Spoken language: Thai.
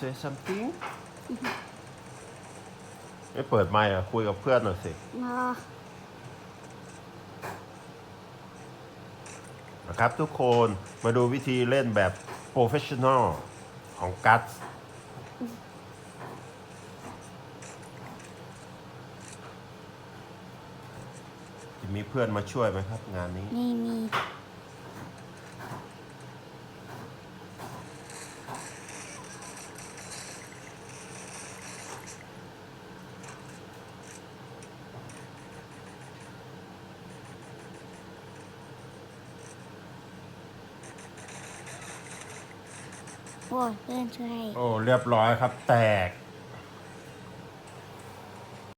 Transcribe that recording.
say something ไม่เปิดไมค์อะ คุยกับเพื่อนหน่อยสิ มานะครับทุกคนมาดูวิธีเล่นแบบ professional ของกัสจะมีเพื่อนมาช่วยไหมครับงานนี้ ไม่มี โอ้เพื่อนช่วย โอ้เรียบร้อยครับ แตก